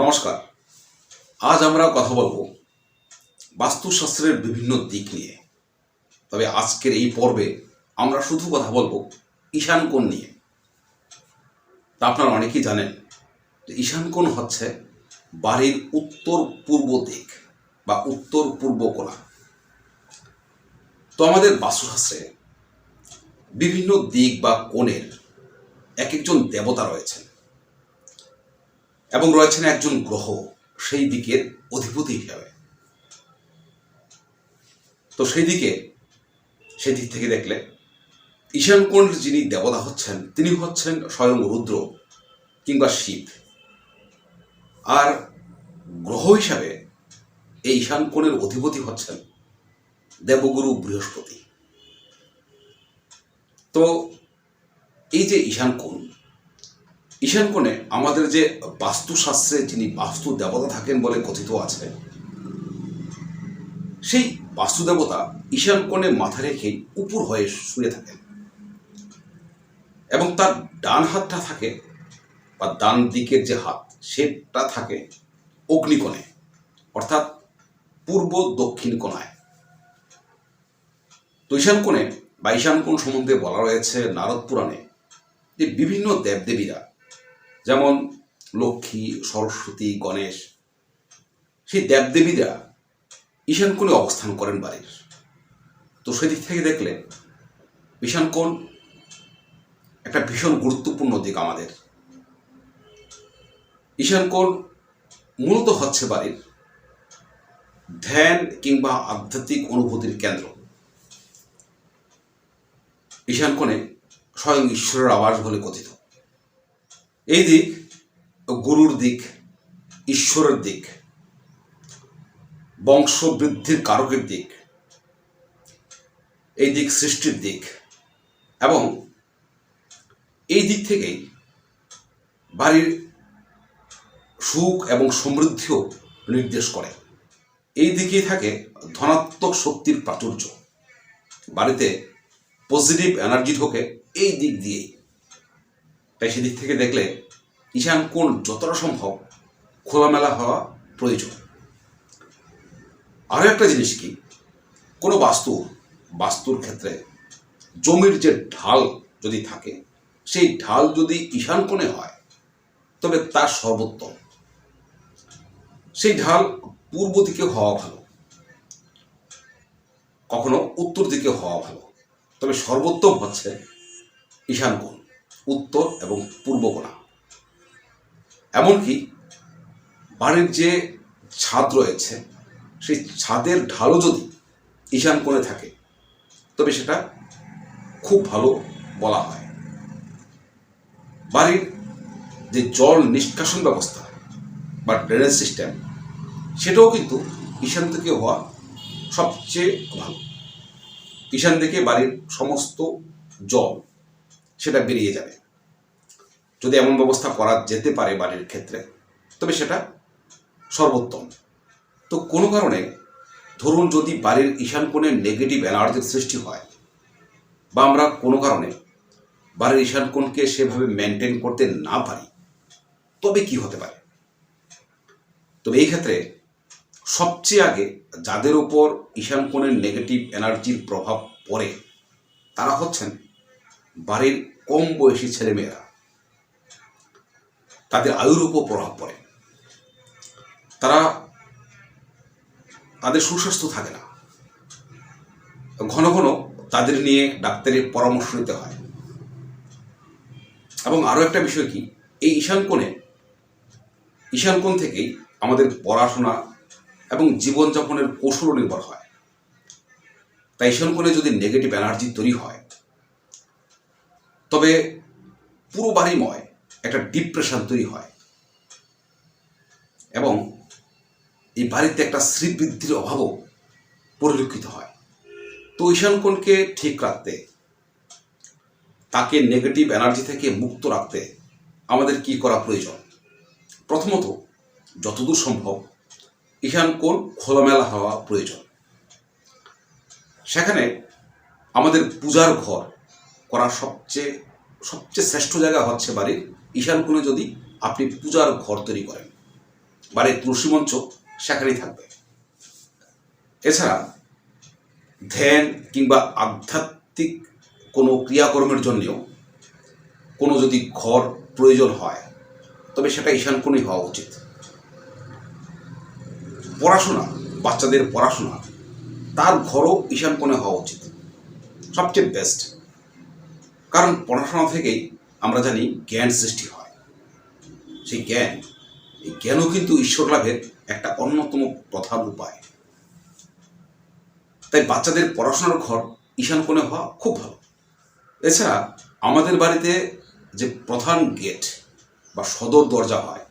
নমস্কার। আজ আমরা কথা বলব বাস্তুশাস্ত্রের বিভিন্ন দিক নিয়ে। তবে আজকের এই পর্বে আমরা শুধু কথা বলব ঈশান কোণ নিয়ে। তা আপনারা অনেকেই জানেন, যে ঈশান কোণ হচ্ছে বাড়ির উত্তর পূর্ব দিক বা উত্তর পূর্ব কোণা। তো আমাদের বাস্তুশাস্ত্রে বিভিন্ন দিক বা কোণের এক একজন দেবতা রয়েছেন। এবং রয়েছেন একজন গ্রহ, সেই দিকের অধিপতি হিসাবে। তো সেই দিকে, সেই দিক থেকে দেখলে ঈশান কোণের যিনি দেবতা হচ্ছেন, তিনি হচ্ছেন স্বয়ং রুদ্র কিংবা শিব। আর গ্রহ হিসাবে এই ঈশান কোণের অধিপতি হচ্ছেন দেবগুরু বৃহস্পতি। তো এই যে ঈশান কোণ ঈশান কোণে আমাদের যে বাস্তুশাস্ত্রে যিনি বাস্তু দেবতা থাকেন বলে কথিত আছে, সেই বাস্তু দেবতা ঈশান কোণে মাথা রেখে উপর হয়ে শুয়ে থাকেন। এবং তার ডান হাতটা থাকে বা ডান দিকের যে হাত, সেটা থাকে অগ্নিকোণে অর্থাৎ পূর্ব দক্ষিণ কোণায়। তো ঈশান কোণে বা ঈশান কোণ সম্বন্ধে বলা রয়েছে নারদ পুরাণে যে বিভিন্ন দেবদেবীরা যেমন লক্ষ্মী, সরস্বতী, গণেশ, সেই দেবদেবীরা ঈশান কোণে অবস্থান করেন বাড়ির। তো সেদিক থেকে দেখলে ঈশান কোণ একটা ভীষণ গুরুত্বপূর্ণ দিক আমাদের। ঈশান কোণ মূলত হচ্ছে বাড়ির ধ্যান কিংবা আধ্যাত্মিক অনুভূতির কেন্দ্র। ঈশান কোণে স্বয়ং ঈশ্বরের আবাস বলে কথিত। এই দিক গুরুর দিক, ঈশ্বরের দিক, বংশবৃদ্ধির কারকের দিক, এই দিক সৃষ্টির দিক এবং এই দিক থেকেই বাড়ির সুখ এবং সমৃদ্ধিও নির্দেশ করে। এই দিকেই থাকে ধনাত্মক শক্তির প্রাচুর্য। বাড়িতে পজিটিভ এনার্জি ঢোকে এই দিক দিয়েই। তাই সেদিক থেকে দেখলে ঈশান কোণ যতটা সম্ভব খোলামেলা হওয়া প্রয়োজন? আরও একটা জিনিস কি? কোনো বাস্তু, বাস্তুর ক্ষেত্রে জমির যে ঢাল যদি থাকে, সেই ঢাল যদি ঈশান কোণে হয়, তবে তার সর্বোত্তম। সেই ঢাল পূর্ব দিকে হওয়া ভালো, কখনো উত্তর দিকে হওয়া ভালো, তবে সর্বোত্তম হচ্ছে ঈশান কোণ, উত্তর এবং পূর্ব কোণা। এমনকি বাড়ির যে ছাদ রয়েছে, সেই ছাদের ঢালও যদি ঈশান কোণে থাকে, তবে সেটা খুব ভালো বলা হয়। বাড়ির যে জল নিষ্কাশন ব্যবস্থা বা ড্রেনেজ সিস্টেম সেটাও কিন্তু ঈশান থেকে হওয়া সবচেয়ে ভালো। ঈশান থেকে বাড়ির সমস্ত জল সেটা বেরিয়ে যাবে। যদি এমন ব্যবস্থা করা যেতে পারে বাড়ির ক্ষেত্রে, তবে সেটা সর্বোত্তম। তো কোনো কারণে ধরুন যদি বাড়ির ঈশান কোণে নেগেটিভ এনার্জির সৃষ্টি হয়, বা আমরা কোনো কারণে বাড়ির ঈশান কোণকে সেভাবে মেনটেন করতে না পারি, তবে কি হতে পারে? তবে এই ক্ষেত্রে সবচেয়ে আগে যাদের উপর ঈশান কোণের নেগেটিভ এনার্জির প্রভাব পড়ে, তারা হচ্ছেন বাড়ির কম বয়সী ছেলেমেয়েরা। তাদের আয়ুর উপর প্রভাব পড়ে। তারা তাদের সুস্বাস্থ্য থাকে না। ঘন ঘন তাদের নিয়ে ডাক্তারের পরামর্শ নিতে হয়। এবং আরও একটা বিষয় কি, এই ঈশান কোণে, ঈশান কোণ থেকেই আমাদের পড়াশোনা এবং জীবনযাপনের কৌশলও নির্ভর হয়। তাই ঈশান কোণে যদি নেগেটিভ এনার্জি তৈরি হয়, তবে পুরো বাড়িময় একটা ডিপ্রেশন তৈরি হয়। এবং এই বাড়িতে একটা শ্রীবৃদ্ধির অভাবও পরিলক্ষিত হয়। তো ঈশান কোণকে ঠিক রাখতে, তাকে নেগেটিভ এনার্জি থেকে মুক্ত রাখতে আমাদের কি করা প্রয়োজন? প্রথমত, যতদূর সম্ভব ঈশান কোণ খোলামেলা হওয়া প্রয়োজন। সেখানে আমাদের পূজার ঘর করা সবচেয়ে সবচেয়ে শ্রেষ্ঠ জায়গা হচ্ছে বাড়ির ঈশান কোণে যদি আপনি পূজার ঘর তৈরি করেন, বাড়ির তুলসী মঞ্চ সেখানেই থাকবে। এছাড়া ধ্যান কিংবা আধ্যাত্মিক কোনো ক্রিয়াকর্মের জন্যেও কোনো যদি ঘর প্রয়োজন হয়, তবে সেটা ঈশানকোণই হওয়া উচিত। পড়াশোনা, বাচ্চাদের পড়াশোনা, তার ঘরও ঈশান কোণে হওয়া উচিত। সবচেয়ে বেস্ট কারণ পড়াশোনা থেকেই আমরা জানি জ্ঞান সৃষ্টি হয়। সেই জ্ঞান, এই জ্ঞানও কিন্তু ঈশ্বর লাভের একটা অন্যতম প্রধান উপায়। তাই বাচ্চাদের পড়াশোনার ঘর ঈশান কোণে হওয়া খুব ভালো। এছাড়া আমাদের বাড়িতে যে প্রধান গেট বা সদর দরজা হয়,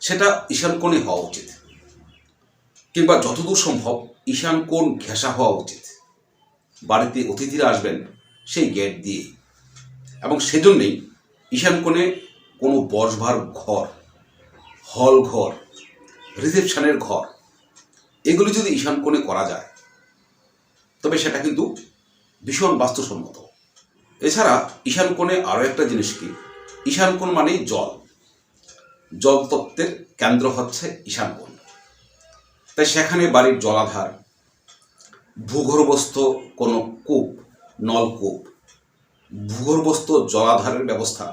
সেটা ঈশান কোণে হওয়া উচিত। কিংবা যতদূর সম্ভব ঈশান কোণ ঘেঁষা হওয়া উচিত। বাড়িতে অতিথিরা আসবেন সেই গেট দিয়ে এবং সেজন্যেই ঈশান কোণে কোনো বসবার ঘর, হল ঘর, রিসেপশনের ঘর, এগুলি যদি ঈশান কোণে করা যায়, তবে সেটা কিন্তু ভীষণ বাস্তুসম্মত। এছাড়া ঈশান কোণে আরও একটা জিনিস কি? ঈশান কোণ মানেই জল। জল তত্ত্বের কেন্দ্র হচ্ছে ঈশান কোণ। তাই সেখানে বাড়ির জলাধার, ভূগর্ভস্থ কোনো কূপ, নলকূপ ভূগর্ভস্থ জলাধারের ব্যবস্থা,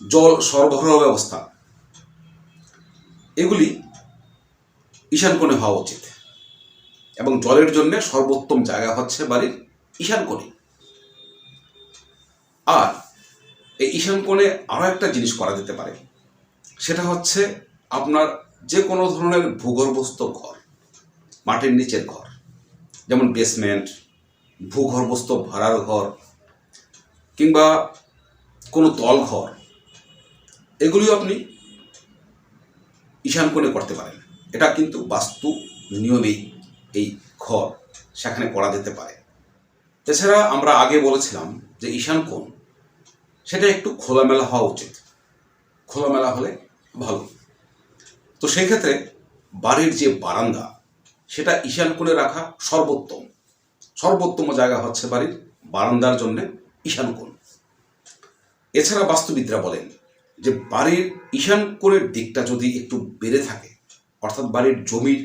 জল সরবরাহ ব্যবস্থা, এগুলি ঈশান কোণে হওয়া উচিত এবং জলের জন্য সর্বোত্তম জায়গা হচ্ছে বাড়ির ঈশান কোণে আর এই ঈশান কোণে আরও একটা জিনিস করা যেতে পারে, সেটা হচ্ছে আপনার যে কোনো ধরনের ভূগর্ভস্থ ঘর, মাটির নিচের ঘর, যেমন বেসমেন্ট ভূগর্ভস্থ ভাড়ার ঘর কিংবা কোনো তল ঘর, এগুলিও আপনি ঈশান কোণে করতে পারেন। এটা কিন্তু বাস্তু নিয়মেই এই ঘর সেখানে করা যেতে পারে। এছাড়া আমরা আগে বলেছিলাম যে ঈশান কোণ, সেটা একটু খোলামেলা হওয়া উচিত। খোলামেলা হলে ভালো। তো সেই ক্ষেত্রে বাড়ির যে বারান্দা, সেটা ঈশান কোণে রাখা সর্বোত্তম। সর্বোত্তম জায়গা হচ্ছে বাড়ির বারান্দার জন্য ঈশান কোণ। এছাড়া বাস্তুবিদরা বলেন যে বাড়ির ঈশান কোণের দিকটা যদি একটু বেড়ে থাকে, অর্থাৎ বাড়ির জমির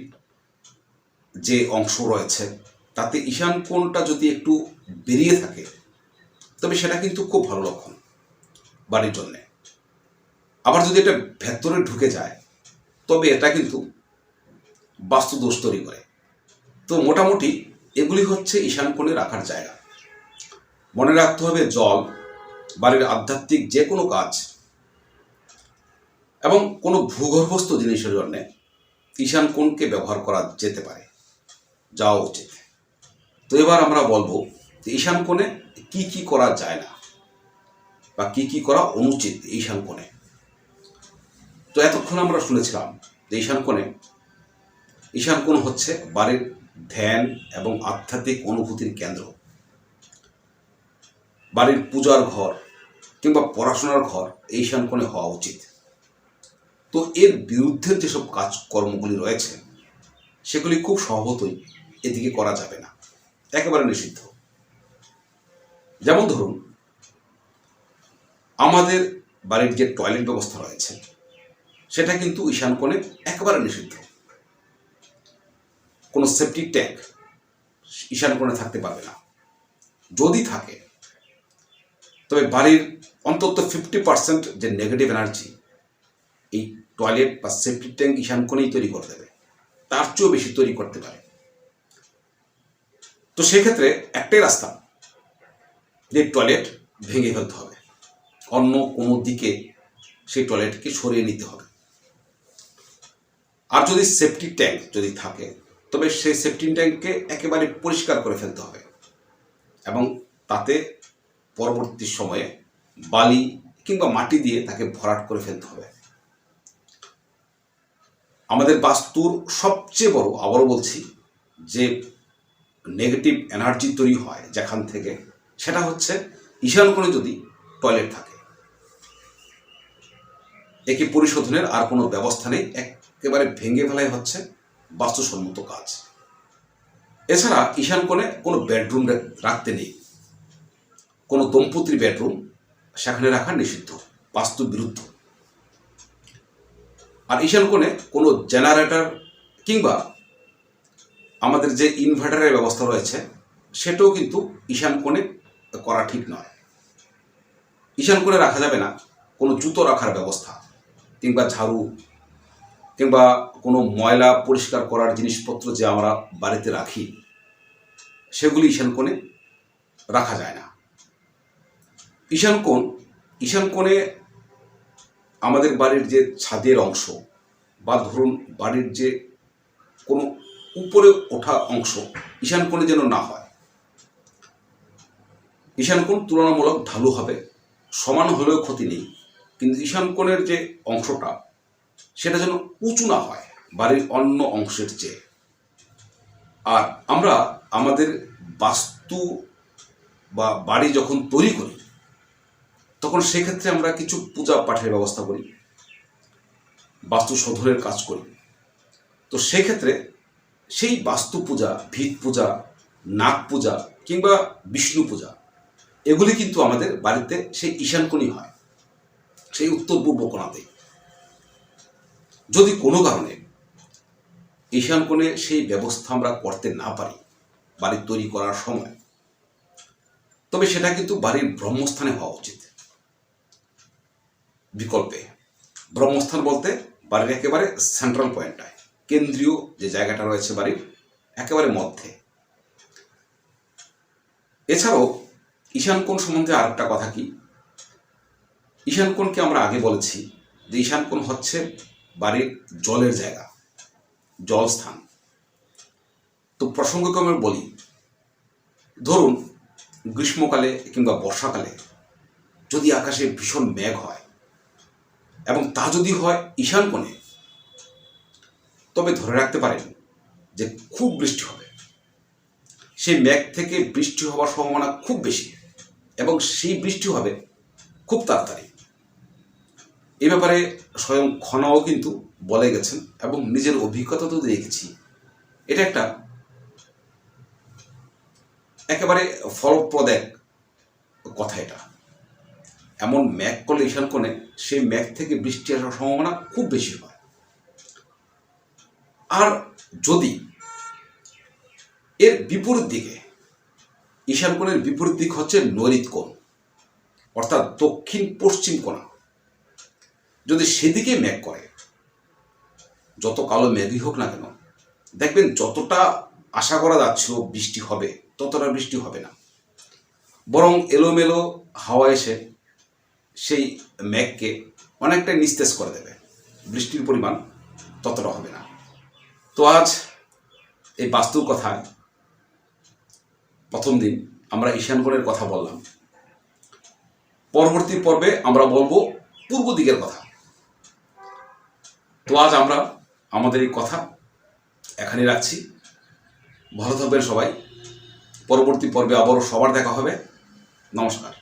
যে অংশ রয়েছে, তাতে ঈশান কোণটা যদি একটু বেরিয়ে থাকে, তবে সেটা কিন্তু খুব ভালো লক্ষণ বাড়ির জন্যে। আবার যদি এটা ভেতরে ঢুকে যায়, তবে এটা কিন্তু বাস্তু দোষ তৈরি করে। তো মোটামুটি এগুলি হচ্ছে ঈশান কোণে রাখার জায়গা। মনে রাখতে হবে জল, বাড়ির আধ্যাত্মিক যে কোনো কাজ এবং কোনো ভূগর্ভস্থ জিনিসের জন্য ঈশান কোণকে ব্যবহার করা যেতে পারে, যাওয়া উচিত। তো এবার আমরা বলব যে ঈশান কোণে কি কি করা যায় না বা কি কি করা অনুচিত ঈশান কোণে। তো এতক্ষণ আমরা শুনেছিলাম যে ঈশান কোণে, ঈশান কোণ হচ্ছে বাড়ির ধ্যান এবং আধ্যাত্মিক অনুভূতির কেন্দ্র। বাড়ির পূজার ঘর কিংবা পড়াশোনার ঘর এই কোণে হওয়া উচিত। তো এর বিরুদ্ধে যেসব কাজকর্মগুলি রয়েছে, সেগুলি খুব সহজতই এদিকে করা যাবে না। একেবারে নিষিদ্ধ। যেমন ধরুন, আমাদের বাড়ির যে টয়লেট ব্যবস্থা রয়েছে, সেটা কিন্তু ঈশান কোণে একেবারে নিষিদ্ধ। কোনো সেফটি ট্যাঙ্ক ঈশান কোণে থাকতে পারবে না। যদি থাকে তবে বাড়ির অন্তত ফিফটি পার্সেন্ট যে নেগেটিভ এনার্জি এই টয়লেট বা সেপটিক ট্যাঙ্ক ঈশান কোণেই তৈরি করে দেবে। তার চেয়েও বেশি তৈরি করতে পারে। তো সেক্ষেত্রে একটাই রাস্তা যে টয়লেট ভেঙে ফেলতে হবে। অন্য কোনো দিকে সেই টয়লেটকে সরিয়ে নিতে হবে। আর যদি সেফটি ট্যাঙ্ক যদি থাকে, তবে সেই সেফটি ট্যাঙ্ককে একেবারে পরিষ্কার করে ফেলতে হবে। এবং তাতে পরবর্তী সময়ে বালি কিংবা মাটি দিয়ে তাকে ভরাট করে ফেলতে হবে। আমাদের বাস্তুর সবচেয়ে বড় আবারও বলছি যে নেগেটিভ এনার্জি তৈরি হয় যেখান থেকে, সেটা হচ্ছে ঈশান কোণে যদি টয়লেট থাকে। একে পরিশোধনের আর কোনো ব্যবস্থা নেই, একেবারে ভেঙে ফেলাই হচ্ছে বাস্তুসম্মত কাজ। এছাড়া ঈশান কোণে কোনো বেডরুম রাখতে নেই। কোনো দম্পতির বেডরুম সেখানে রাখা নিষিদ্ধ বাস্তু বিরুদ্ধ। আর ঈশান কোণে কোনো জেনারেটর কিংবা আমাদের যে ইনভার্টারের ব্যবস্থা রয়েছে, সেটাও কিন্তু ঈশান কোণে করা ঠিক নয়। ঈশান কোণে রাখা যাবে না, কোনো জুতো রাখার ব্যবস্থা, কিংবা ঝাড়ু, কিংবা কোনো ময়লা পরিষ্কার করার জিনিসপত্র যে আমরা বাড়িতে রাখি, সেগুলি ঈশান কোণে রাখা যায় না। ঈশান কোণ ঈশান কোণে আমাদের বাড়ির যে ছাদের অংশ বা ধরুন বাড়ির যে কোনো উপরে ওঠা অংশ ঈশান কোণে যেন না হয়, ঈশান কোণ তুলনামূলক ঢালু হবে, সমান হলেও ক্ষতি নেই। কিন্তু ঈশান কোণের যে অংশটা, সেটা যেন উঁচু না হয়, বাড়ির অন্য অংশের চেয়ে। আর আমরা আমাদের বাস্তু বা বাড়ি যখন তৈরি করি তখন সেক্ষেত্রে আমরা কিছু পূজা পাঠের ব্যবস্থা করি বাস্তু শোধনের কাজ করি। তো সেক্ষেত্রে সেই বাস্তু পূজা, ভিত পূজা, নাগ পূজা কিংবা বিষ্ণু পূজা, এগুলি কিন্তু আমাদের বাড়িতে সেই ঈশানকোণই হয়, সেই উত্তর পূর্ব কোণাতে। যদি কোনো কারণে ঈশান কোণে সেই ব্যবস্থা আমরা করতে না পারি, বাড়ি তৈরি করার সময়, তবে সেটা কিন্তু বাড়ির ব্রহ্মস্থানে হওয়া উচিত। বিকল্পে। ব্রহ্মস্থান বলতে বাড়ির একেবারে সেন্ট্রাল পয়েন্টটায় কেন্দ্রীয় যে জায়গাটা রয়েছে বাড়ির, একেবারে মধ্যে। এছাড়াও ঈশান কোণ সম্বন্ধে আরেকটা কথা কি? ঈশান কোণকে আমরা আগে বলেছি যে ঈশান কোণ হচ্ছে বাড়ির জলের জায়গা, জলস্থান। তো প্রসঙ্গক্রমে বলি, ধরুন, গ্রীষ্মকালে কিংবা বর্ষাকালে যদি আকাশে ভীষণ মেঘ হয় এবং তা যদি হয় ঈশান কোণে, তবে ধরে রাখতে পারেন যে খুব বৃষ্টি হবে। সেই মেঘ থেকে বৃষ্টি হওয়ার সম্ভাবনা খুব বেশি এবং সেই বৃষ্টি হবে খুব তাড়াতাড়ি। এ ব্যাপারে স্বয়ং খনাও কিন্তু বলে গেছেন এবং নিজের অভিজ্ঞতা তো দেখেছি। এটা একটা একেবারে ফলপ্রদ এক কথা এটা। এমন ম্যাক করলে ঈশান কোণে সেই ম্যাক থেকে বৃষ্টি আসার সম্ভাবনা খুব বেশি হয়। আর যদি এর বিপরীত দিকে, ঈশান কোণের বিপরীত দিক হচ্ছে নৈরিত কোণ, অর্থাৎ দক্ষিণ পশ্চিম কোণা। যদি সেদিকে মেঘ করে, যত কালো মেঘই হোক না কেন, দেখবেন যতটা আশা করা যাচ্ছিল বৃষ্টি হবে, ততটা বৃষ্টি হবে না। বরং এলোমেলো হাওয়া এসে সেই মেঘকে অনেকটা নিস্তেজ করে দেবে। বৃষ্টির পরিমাণ ততটা হবে না। তো আজ এই বাস্তুর কথায় প্রথম দিন আমরা ঈশানগড়ের কথা বললাম। পরবর্তী পর্বে আমরা বলব পূর্ব দিকের কথা। তো আজ আমরা আমাদের এই কথা এখানে রাখছি। ভালো থাকবেন সবাই। পরবর্তী পর্বে আবারও সবার দেখা হবে। নমস্কার।